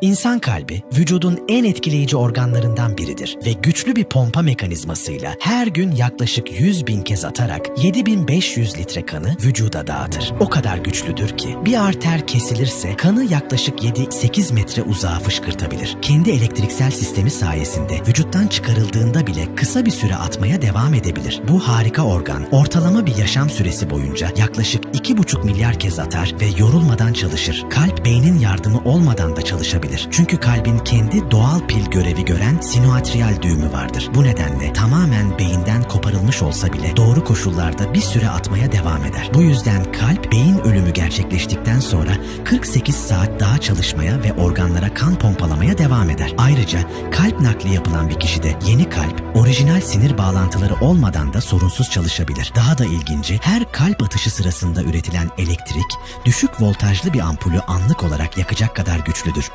İnsan kalbi vücudun en etkileyici organlarından biridir ve güçlü bir pompa mekanizmasıyla her gün yaklaşık 100 bin kez atarak 7500 litre kanı vücuda dağıtır. O kadar güçlüdür ki bir arter kesilirse kanı yaklaşık 7-8 metre uzağa fışkırtabilir. Kendi elektriksel sistemi sayesinde vücuttan çıkarıldığında bile kısa bir süre atmaya devam edebilir. Bu harika organ ortalama bir yaşam süresi boyunca yaklaşık 2,5 milyar kez atar ve yorulmadan çalışır. Kalp beynin yardımı olmadan da çalışabilir. Çünkü kalbin kendi doğal pil görevi gören sinoatriyal düğümü vardır. Bu nedenle tamamen beyinden koparılmış olsa bile doğru koşullarda bir süre atmaya devam eder. Bu yüzden kalp beyin ölümü gerçekleştikten sonra 48 saat daha çalışmaya ve organlara kan pompalamaya devam eder. Ayrıca kalp nakli yapılan bir kişide yeni kalp orijinal sinir bağlantıları olmadan da sorunsuz çalışabilir. Daha da ilginci her kalp atışı sırasında üretilen elektrik düşük voltajlı bir ampulü anlık olarak yakacak kadar güçlüdür.